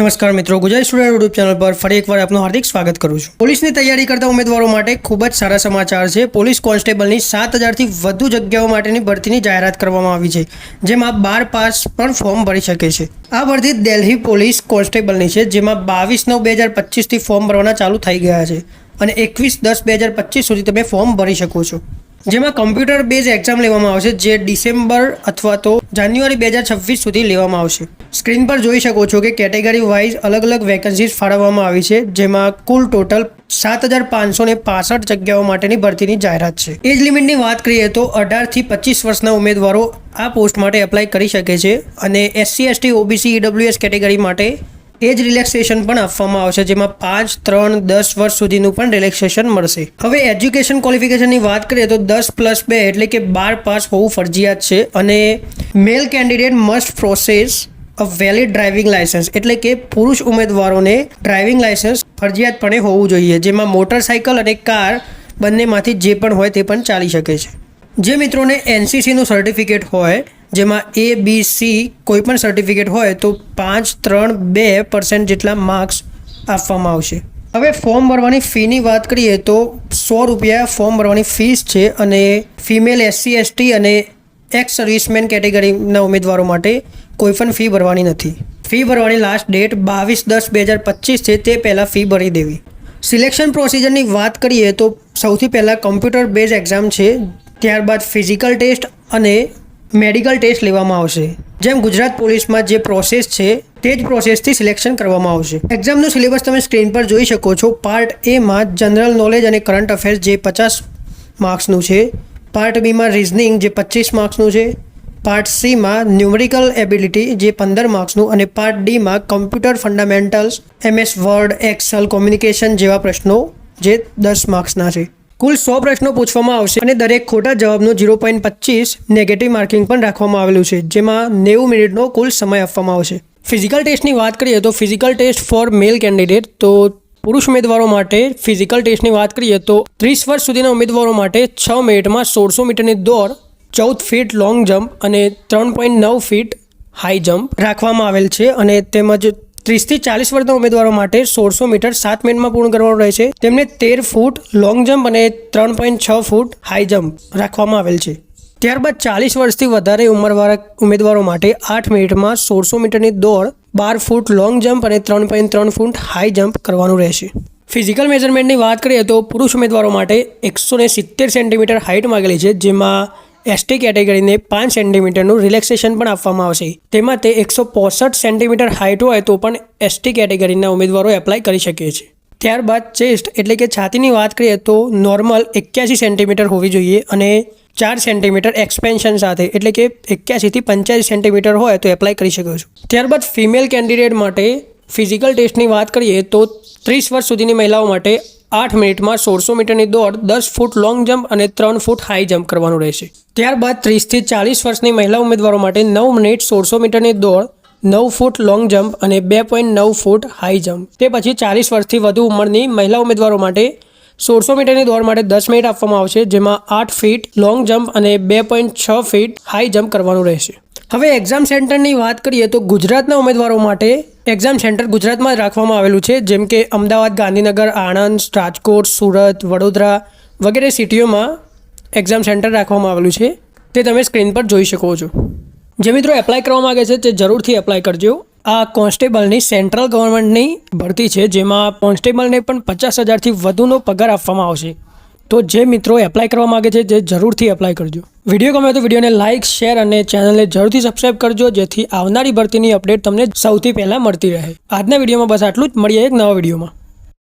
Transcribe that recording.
નમસ્કાર મિત્રો, Gujarat student YouTube channel પર ફરી એકવાર આપનું હાર્દિક સ્વાગત કરું છું. પોલીસની તૈયારી કરતા ઉમેદવારો માટે ખૂબ જ સારા સમાચાર છે. પોલીસ કોન્સ્ટેબલની સાત હજારથી વધુ જગ્યાઓ માટેની ભરતીની જાહેરાત કરવામાં આવી છે, જેમાં બાર પાસ પણ ફોર્મ ભરી શકે છે. આ ભરતી દિલ્હી પોલીસ કોન્સ્ટેબલની છે, જેમાં બાવીસ નવ બે હજાર પચીસથી ફોર્મ ભરવાના ચાલુ થઈ ગયા છે અને એકવીસ દસ બે હજાર પચીસ સુધી તમે ફોર્મ ભરી શકો છો. જેમાં કમ્પ્યુટર બેઝ એક્ઝામ લેવામાં આવશે, જે ડિસેમ્બર અથવા તો જાન્યુઆરી બે હજાર છવ્વીસ સુધી લેવામાં આવશે. સ્ક્રીન પર જોઈ શકો છો કે કેટેગરી વાઇઝ અલગ અલગ વેકન્સીઝ ફાળવવામાં આવી છે, જેમાં કુલ ટોટલ સાત હજાર પાંચસો ને પાસઠ જગ્યાઓ માટેની ભરતીની જાહેરાત છે. એજ લિમિટની વાત કરીએ તો અઢારથી પચીસ વર્ષના ઉમેદવારો આ પોસ્ટ માટે એપ્લાય કરી શકે છે અને SC ST OBC EWS category માટે એજ રિલેક્સેશન પણ આપવામાં આવશે, જેમાં પાંચ, ત્રણ, દસ વર્ષ સુધીનું પણ રિલેક્સેશન મળશે. હવે એજ્યુકેશન ક્વોલિફિકેશનની વાત કરીએ તો દસ પ્લસ બે એટલે કે બાર પાસ હોવું ફરજિયાત છે અને male candidate must possess a valid driving licence એટલે કે પુરુષ ઉમેદવારોને ડ્રાઇવિંગ લાયસન્સ ફરજિયાતપણે હોવું જોઈએ, જેમાં મોટરસાઇકલ અને કાર બંનેમાંથી જે પણ હોય તે પણ ચાલી શકે છે. જે મિત્રોને એનસીસીનું સર્ટિફિકેટ હોય જેમાં એ બી સી કોઈ પણ સર્ટિફિકેટ હોય તો પાંચ, ત્રણ, બે પર્સન્ટ જેટલા માર્ક્સ આપવામાં આવશે. હવે ફોર્મ ભરવાની ફીની વાત કરીએ તો સો રૂપિયા ફોર્મ ભરવાની ફીસ છે અને ફિમેલ એસસી એસટી અને એક્સ સર્વિસમેન કેટેગરીના ઉમેદવારો માટે કોઈ પણ ફી ભરવાની નથી. ફી ભરવાની લાસ્ટ ડેટ બાવીસ દસ બે હજાર પચીસ છે તે પહેલાં ફી ભરી દેવી. સિલેક્શન પ્રોસિજરની વાત કરીએ તો સૌથી પહેલાં કમ્પ્યુટર બેઝ એક્ઝામ છે, ત્યારબાદ ફિઝિકલ ટેસ્ટ અને મેડિકલ ટેસ્ટ લેવામાં આવશે. જેમ ગુજરાત પોલીસમાં જે પ્રોસેસ છે, તે જ પ્રોસેસથી સિલેક્શન કરવામાં આવશે. એક્ઝામનું સિલેબસ તમે સ્ક્રીન પર જોઈ શકો છો. પાર્ટ એમાં જનરલ નોલેજ અને કરંટ અફેર્સ જે પચાસ માર્ક્સનું છે. પાર્ટ બીમાં રિઝનિંગ જે પચીસ માર્ક્સનું છે. પાર્ટ સીમાં ન્યુમેરિકલ એબિલિટી જે પંદર માર્ક્સનું અને part ડીમાં computer fundamentals MS Word Excel communication જેવા પ્રશ્નો જે દસ માર્ક્સના છે. કુલ સો પ્રશ્નો પૂછવામાં આવશે અને દરેક ખોટા જવાબનું ઝીરો પોઈન્ટ પચીસ નેગેટિવ માર્કિંગ પણ રાખવામાં આવેલું છે, જેમાં નેવું મિનિટનો કુલ સમય આપવામાં આવશે. ફિઝિકલ ટેસ્ટની વાત કરીએ તો physical test for male candidate તો પુરુષ ઉમેદવારો માટે ફિઝિકલ ટેસ્ટની વાત કરીએ તો ત્રીસ વર્ષ સુધીના ઉમેદવારો માટે છ મિનિટમાં સોળસો મીટરની દોડ, ચૌદ ફીટ લોંગ જમ્પ અને ત્રણ પોઈન્ટ નવ ફીટ હાઈ જમ્પ રાખવામાં આવેલ છે અને તેમજ ત્રીસથી ચાલીસ વર્ષના ઉમેદવારો માટે સોળસો મીટર સાત મિનિટમાં પૂર્ણ કરવાનું રહેશે તેમને તેર ફૂટ લોંગ જમ્પ અને ત્રણ પોઈન્ટ છ ફૂટ હાઈ જમ્પ રાખવામાં આવેલ છે. ત્યારબાદ ચાલીસ વર્ષથી વધારે ઉંમરવાળા ઉમેદવારો માટે આઠ મિનિટમાં સોળસો મીટરની દોડ, બાર ફૂટ લોંગ જમ્પ અને ત્રણ પોઈન્ટ ત્રણ ફૂટ હાઈ જમ્પ કરવાનું રહેશે ફિઝિકલ મેઝરમેન્ટની વાત કરીએ તો પુરુષ ઉમેદવારો માટે એકસો સિત્તેર સેન્ટીમીટર હાઇટ માગેલી છે, જેમાં એસટી કેટેગરીને પાંચ સેન્ટીમીટરનું રિલેક્સેશન પણ આપવામાં આવશે. તેમાં તે એકસો પોસઠ સેન્ટીમીટર હાઇટ હોય તો પણ એસટી કેટેગરીના ઉમેદવારો એપ્લાય કરી શકે છે ત્યારબાદ ચેસ્ટ એટલે કે છાતીની વાત કરીએ તો નોર્મલ એક્યાસી સેન્ટીમીટર હોવી જોઈએ અને ચાર સેન્ટીમીટર એક્સપેન્શન સાથે એટલે કે એક્યાસીથી પંચ્યાસી સેન્ટીમીટર હોય તો એપ્લાય કરી શકો છો. ત્યારબાદ ફિમેલ કેન્ડિડેટ માટે ફિઝિકલ ટેસ્ટની વાત કરીએ તો ત્રીસ વર્ષ સુધીની મહિલાઓ માટે આઠ મિનિટમાં સોળસો મીટરની દોડ, દસ ફૂટ લોંગ જમ્પ અને ત્રણ ફૂટ હાઈ જમ્પ કરવાનું રહેશે. ત્યારબાદ ત્રીસથી ચાલીસ વર્ષની મહિલા ઉમેદવારો માટે નવ મિનિટ સોળસો મીટરની દોડ, નવ ફૂટ લોંગ જમ્પ અને બે પોઈન્ટ નવ ફૂટ હાઈ જમ્પ તે પછી ચાલીસ વર્ષથી વધુ ઉંમરની મહિલા ઉમેદવારો માટે સોળસો મીટરની દોડ માટે દસ મિનિટ આપવામાં આવશે, જેમાં આઠ ફીટ લોંગ જમ્પ અને બે પોઈન્ટ છ ફીટ હાઈ જમ્પ કરવાનું રહેશે. હવે એક્ઝામ સેન્ટરની વાત કરીએ તો ગુજરાતના ઉમેદવારો માટે એક્ઝામ સેન્ટર ગુજરાતમાં રાખવામાં આવેલું છે, જેમ કે અમદાવાદ, ગાંધીનગર, આણંદ, રાજકોટ, સુરત, વડોદરા વગેરે સિટીઓમાં એક્ઝામ સેન્ટર રાખવામાં આવેલું છે. તે તમે સ્ક્રીન પર જોઈ શકો છો. જે મિત્રો એપ્લાય કરવા માગે છે, તે જરૂરથી એપ્લાય કરજો. આ કોન્સ્ટેબલની સેન્ટ્રલ ગવર્મેન્ટની ભરતી છે, જેમાં કોન્સ્ટેબલને પણ પચાસ હજારથી વધુનો પગાર આપવામાં આવશે. તો જે મિત્રો એપ્લાય કરવા માગે છે, તે જરૂરથી એપ્લાય કરજો. વીડિયો ગમે તો વિડીયોને લાઇક શેર અને ચેનલને જરૂરથી સબસ્ક્રાઇબ કરજો, જેથી આવનારી ભરતીની અપડેટ તમને સૌથી પહેલાં મળતી રહે. આજના વિડીયોમાં બસ આટલું જ. મળીએ એક નવા વિડીયોમાં.